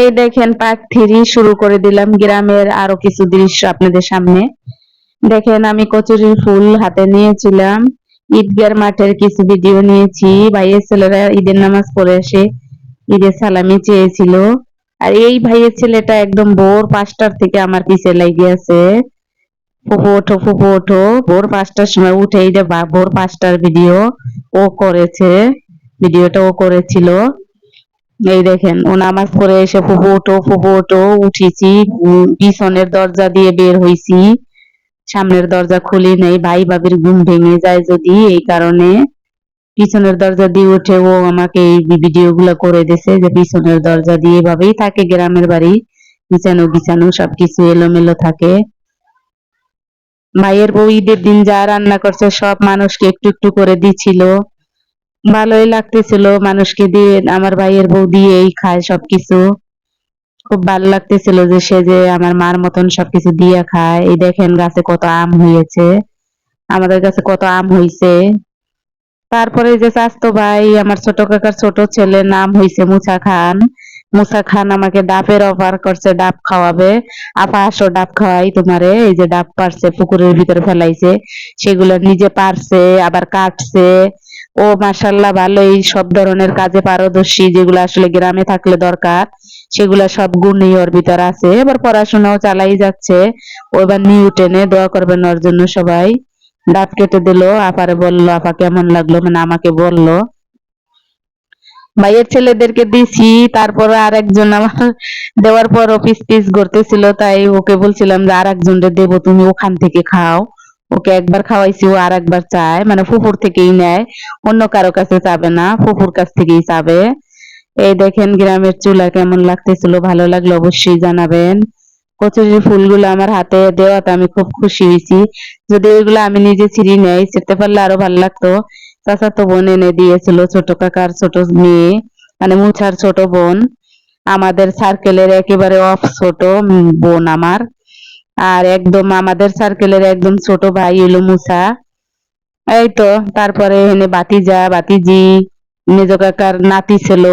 এই দেখেন part three শুরু করে দিলাম। গ্রামের আরও কিছু দৃশ্য আপনাদের সামনে। দেখেন আমি কচুরির ফুল হাতে নিয়েছিলাম। ঈদগার মাঠের কিছু ভিডিও নিয়েছি। ভাইয়ের ছেলেরা ঈদের নামাজ পড়ে এসে ঈদের সালামি চেয়েছিল। আর এই ভাইয়ের ছেলেটা একদম ভোর পাঁচটার থেকে আমার পিছে লেগে আছে। ফুপু ওঠো ফুপু ওঠো। ভোর পাঁচটার সময় উঠে এই যে বা- ভোর পাঁচটার ভিডিও ও করেছে। ভিডিওটা ও করেছিল। এই দেখেন ও নামাজ পড়ে এসে ফুপু ওঠো ফুপু ওঠো উঠেছি পিছনের দরজা দিয়ে বের হইছি। সামনের দরজা খুলি নেই, ভাই ভাবির ঘুম ভেঙে যায় যদি, এই কারণে পিছনের দরজা দিয়ে উঠে ও আমাকে এই ভিডিও গুলো করে দিছে যে পিছনের দরজা দিয়ে এভাবেই থাকে গ্রামের বাড়ি বিছানো বিছানো সবকিছু এলোমেলো থাকে। ভাইয়ের বউ ঈদের দিন যা রান্না করছে সব মানুষকে একটু একটু করে দিছিল। ভালোই লাগতেছিল। মানুষকে দিয়ে, আমার ভাইয়ের বউ দিয়েই খায় সবকিছু। খুব ভালো লাগতেছিল যে সে যে আমার মার মতন সবকিছু দিয়ে খায়। এই দেখেন গাছে কত আম হয়েছে। আমাদের কাছে কত আম হইছে। তারপরে যে চাস্তো ভাই, আমার ছোট কাকার ছোট ছেলে নাম হইছে মুসা খান। মুসা খান আমাকে ডাবের অফার করছে, ডাব খাওয়াবে। আপা, আসো ডাব খাওয়াই তোমারে। এই যে ডাব পারছে, পুকুরের ভিতরে ফেলাইছে। সেগুলো নিজে পারছে, আবার কাটছে। ও মাশাল্লাহ ভালোই সব ধরনের কাজে পারদর্শী যেগুলো আসলে গ্রামে থাকলে দরকার, সেগুলা সব গুণই ওর ভিতর আছে। এবার পড়াশোনাও চালাই যাচ্ছে ও এবার নিউটেনে দোয়া করবেন ওর জন্য সবাই। দাঁত কেটে দিল, আপারে বলল, আপা কেমন লাগল? মানে আমাকে বলল। ভাইয়ের ছেলেদেরকে দিছি, তারপরে আর একজন আমার দেওয়ার পর অফিস পিস করতেছিল তাই ওকে বলছিলাম যে আর একজনকে দেবো, তুমি ওখান থেকে খাও। ওকে একবার খাওয়াইছি, ও আর একবার চায়। মানে ফুপুর থেকেই নেয়। অন্য কারও কাছে চাবে না ফুপুর কাছ থেকেই চাবে এই দেখেন গ্রামের চুলা কেমন লাগতেছিল, ভালো লাগল অবশ্যই জানাবেন। কচুরির ফুলগুলো আমার হাতে দেওয়াতে আমি খুব খুশি হয়েছি। যদি ওইগুলো আমি নিজে ছিঁড়ি নেই, ছিঁড়তে পারলে আরও ভালো লাগতো। চাচাতো বোন এনে দিয়েছিল, ছোট কাকার ছোট মেয়ে মানে মুছার ছোট বোন। আমাদের সার্কেলের একেবারে অফ ছোট বোন আমার। আর একদম আমাদের সার্কেলের একদম ছোট ভাই হলো মুসা। এই তো, তারপরে এখানে বাতিজা বাতিজি মেজ কাকার নাতি ছিল।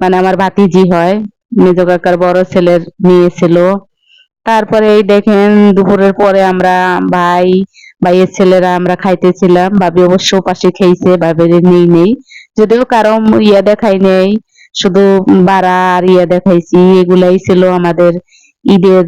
মানে আমার ভাতিজি হয়, মেজ কাকার বড় ছেলের মেয়ে ছিল। তারপরে এই দেখেন, দুপুরের পরে আমরা ভাই, ভাইয়ের ছেলেরা আমরা খাইতেছিলাম। ভাবি অবশ্য পাশে খেয়েছে, ভাবির নেই নেই। যদিও কারও ইয়া দেখাই নেই, শুধু বাড়া আর ইয়া দেখাইছি। এগুলাই ছিল আমাদের ঈদের